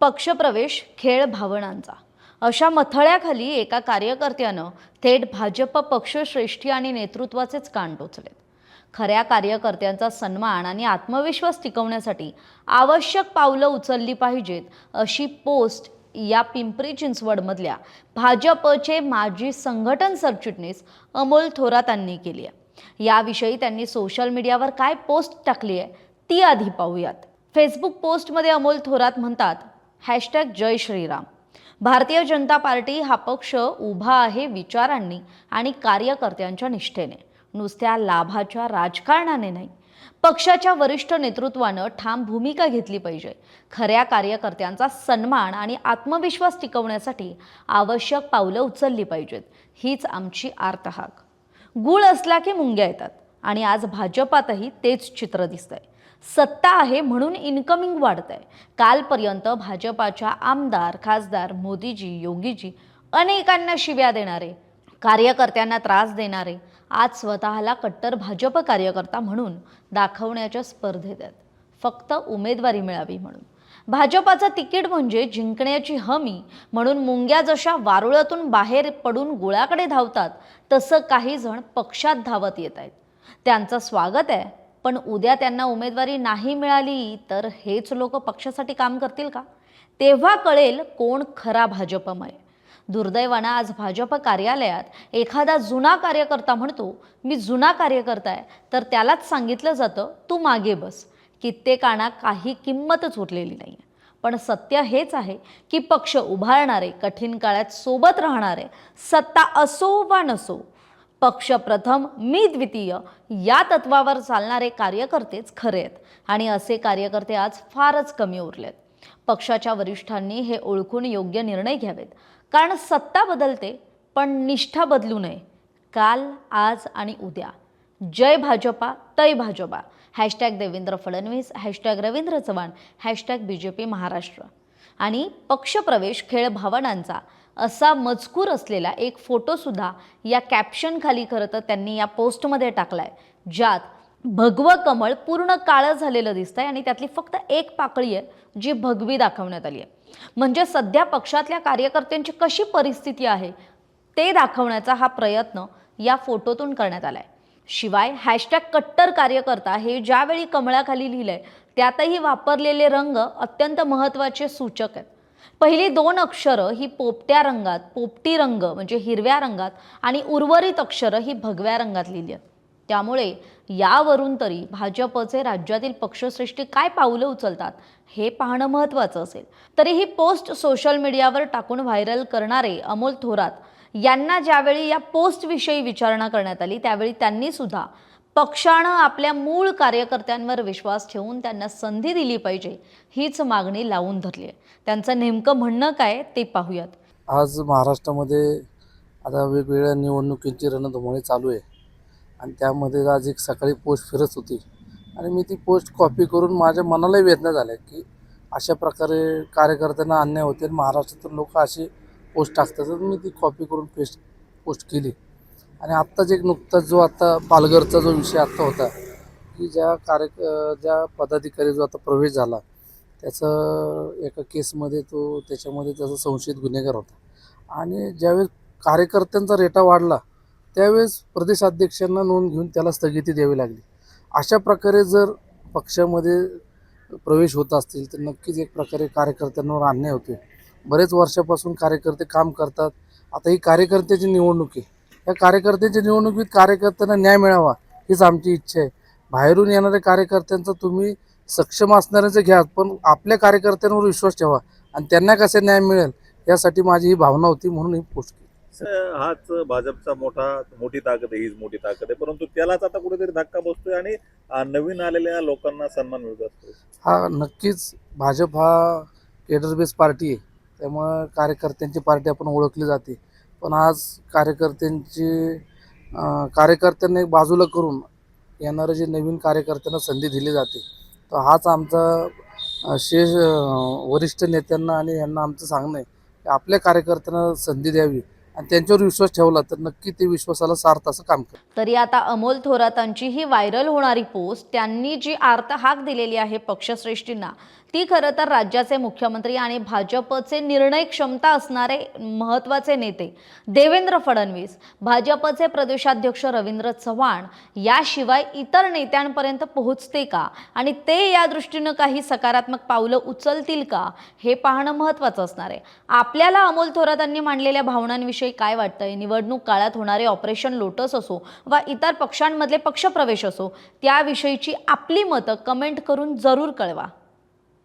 पक्षप्रवेश खेळ भावनांचा. अशा मथळ्याखाली एका कार्यकर्त्यानं थेट भाजप पक्षश्रेष्ठी आणि नेतृत्वाचेच कान टोचलेत. खऱ्या कार्यकर्त्यांचा सन्मान आणि आत्मविश्वास टिकवण्यासाठी आवश्यक पावलं उचलली पाहिजेत अशी पोस्ट या पिंपरी चिंचवडमधल्या भाजपचे माजी संघटन सरचिटणीस अमोल थोरातांनी केली आहे. याविषयी त्यांनी सोशल मीडियावर काय पोस्ट टाकली आहे ती आधी पाहूयात. फेसबुक पोस्टमध्ये अमोल थोरात म्हणतात हॅशटॅग जय श्रीराम. भारतीय जनता पार्टी हा पक्ष उभा आहे विचारांनी आणि कार्यकर्त्यांच्या निष्ठेने. नुसत्या लाभाच्या राजकारणाने नाही पक्षाच्या वरिष्ठ नेतृत्वानं ठाम भूमिका घेतली पाहिजे. खऱ्या कार्यकर्त्यांचा सन्मान आणि आत्मविश्वास टिकवण्यासाठी आवश्यक पावलं उचलली पाहिजेत हीच आमची आर्तहाक. गुळ असला की मुंग्या येतात. आणि आज भाजपातही तेच चित्र दिसतंय. सत्ता आहे म्हणून इन्कमिंग वाढतंय. कालपर्यंत भाजपाच्या आमदार खासदार मोदीजी योगीजी अनेकांना शिव्या देणारे कार्यकर्त्यांना त्रास देणारे आज स्वतःला कट्टर भाजप कार्यकर्ता म्हणून दाखवण्याच्या स्पर्धेत. आहेत फक्त उमेदवारी मिळावी म्हणून. भाजपाचं तिकीट म्हणजे जिंकण्याची हमी म्हणून मुंग्या जशा वारुळातून बाहेर पडून गुळाकडे धावतात तसं काही जण पक्षात धावत येत आहेत त्यांचं स्वागत आहे. पण उद्या त्यांना उमेदवारी नाही मिळाली तर हेच लोक पक्षासाठी काम करतील का? तेव्हा कळेल कोण खरा भाजपमय. दुर्दैवानं आज भाजप कार्यालयात एखादा जुना कार्यकर्ता म्हणतो मी जुना कार्यकर्ता आहे तर त्यालाच सांगितलं जातं तू मागे बस. कित्येकांना काही किंमतच उरलेली नाही पण सत्य हेच आहे की पक्ष उभारणारे कठीण काळात सोबत राहणारे सत्ता असो वा नसो पक्ष प्रथम मी द्वितीय या तत्वावर चालणारे कार्यकर्तेच खरे आहेत. आणि असे कार्यकर्ते आज फारच कमी उरलेत. पक्षाच्या वरिष्ठांनी हे ओळखून योग्य निर्णय घ्यावेत. कारण सत्ता बदलते पण निष्ठा बदलू नये. काल आज आणि उद्या. जय भाजपा तय Bhajapa. Hashtag Devendra Fadnavis hashtag Ravindra Chavan hashtag B J P Maharashtra. आणि पक्षप्रवेश खेळ भावनांचा. असा मजकूर असलेला एक फोटोसुद्धा या कॅप्शनखाली खरं तर त्यांनी या पोस्टमध्ये टाकलाय. ज्यात भगवं कमळ पूर्ण काळं झालेलं दिसतंय आणि त्यातली फक्त एक पाकळी आहे जी भगवी दाखवण्यात आली आहे. म्हणजे सध्या पक्षातल्या कार्यकर्त्यांची कशी परिस्थिती आहे ते दाखवण्याचा हा प्रयत्न या फोटोतून करण्यात आलाय. शिवाय हॅशटॅग कट्टर कार्यकर्ता हे ज्यावेळी कमळाखाली लिहिलंय त्यातही वापरलेले रंग अत्यंत महत्त्वाचे सूचक आहेत. पहिली दोन अक्षरं ही पोपट्या रंगात पोपटी रंग म्हणजे हिरव्या रंगात आणि उर्वरित अक्षरं ही भगव्या रंगात लिहिली आहेत. त्यामुळे यावरून तरी भाजपचे राज्यातील पक्षश्रेष्ठी काय पावलं उचलतात हे पाहणं महत्त्वाचं असेल. तरी ही पोस्ट सोशल मीडियावर टाकून व्हायरल करणारे अमोल थोरात यांना ज्यावेळी या पोस्टविषयी विचारणा करण्यात आली त्यावेळी त्यांनी सुद्धा पक्षानं आपल्या मूळ कार्यकर्त्यांवर विश्वास ठेवून त्यांना संधी दिली पाहिजे हीच मागणी लावून धरली आहे. त्यांचं नेमकं म्हणणं काय ते पाहूयात. आज महाराष्ट्रामध्ये आता वेगवेगळ्या निवडणुकींची रणधुमाळी चालू आहे. आणि त्यामध्ये आज एक सकाळी पोस्ट फिरत होती. आणि मी ती पोस्ट कॉपी करून माझ्या मनालाही वेदना झाल्या की अशा प्रकारे कार्यकर्त्यांना अन्याय होते आणि महाराष्ट्रातून लोक अशी पोस्ट टाकतात. तर मी ती कॉपी करून पेस्ट पोस्ट केली. आणि आत्ताच एक नुकताच जो आता पालघरचा जो विषय आत्ता होता की ज्या कार्य ज्या पदाधिकारी जो आता प्रवेश झाला त्याचं एका केसमध्ये तो त्याच्यामध्ये त्याचा संशयित गुन्हेगार होता. आणि ज्यावेळेस कार्यकर्त्यांचा रेटा वाढला त्यावेळेस प्रदेशाध्यक्षांना नोंद घेऊन त्याला स्थगिती द्यावी लागली. अशा प्रकारे जर पक्षामध्ये प्रवेश होत असतील तर नक्कीच एक प्रकारे कार्यकर्त्यांवर अन्याय होते बरेच वर्षापासून कार्यकर्ते काम करतात. आता ही कार्यकर्त्याची निवडणूक आहे. या कार्यकर्त्याच्या निवडणुकीत कार्यकर्त्यांना न्याय मिळावा हीच आमची इच्छा आहे. बाहेरून येणाऱ्या कार्यकर्त्यांचा तुम्ही सक्षम असणाऱ्याचं घ्या पण आपल्या कार्यकर्त्यांवर विश्वास ठेवा आणि त्यांना कसे न्याय मिळेल यासाठी माझी ही भावना होती म्हणून ही पोस्ट केली. हाच भाजपचा मोठा मोठी ताकद आहे हीच मोठी ताकद आहे परंतु त्यालाच आता कुठेतरी धक्का बसतोय आणि नवीन आलेल्या लोकांना सन्मान मिळत असतो हा नक्कीच भाजप हा केडर बेस पार्टी आहे त्यामुळं कार्यकर्त्यांची पार्टी आपण ओळखली जाते. पण आज कार्यकर्त्यांची कार्यकर्त्यांना एक बाजूला करून येणारं जे नवीन कार्यकर्त्यांना संधी दिली जाते तर हाच आमचा शेष वरिष्ठ नेत्यांना आणि यांना आमचं सांगणं आहे की आपल्या कार्यकर्त्यांना संधी द्यावी आणि त्यांच्यावर विश्वास ठेवला तर नक्की ते विश्वासाला सार्थ असं काम करतं तरी आता अमोल थोरातांची ही व्हायरल होणारी पोस्ट त्यांनी जी आर्त हाक दिलेली आहे पक्षश्रेष्ठींना ती खरं तर राज्याचे मुख्यमंत्री आणि भाजपचे निर्णय क्षमता असणारे महत्त्वाचे नेते देवेंद्र फडणवीस भाजपचे प्रदेशाध्यक्ष रवींद्र चव्हाण याशिवाय इतर नेत्यांपर्यंत पोहोचते का? आणि ते या दृष्टीनं काही सकारात्मक पावलं उचलतील का? हे पाहणं महत्त्वाचं असणार आहे. आपल्याला अमोल थोरातांनी मांडलेल्या भावनांविषयी काय वाटतंय? निवडणूक काळात होणारे ऑपरेशन लोटस असो वा इतर पक्षांमधले पक्षप्रवेश असो त्याविषयीची आपली मतं कमेंट करून जरूर कळवा.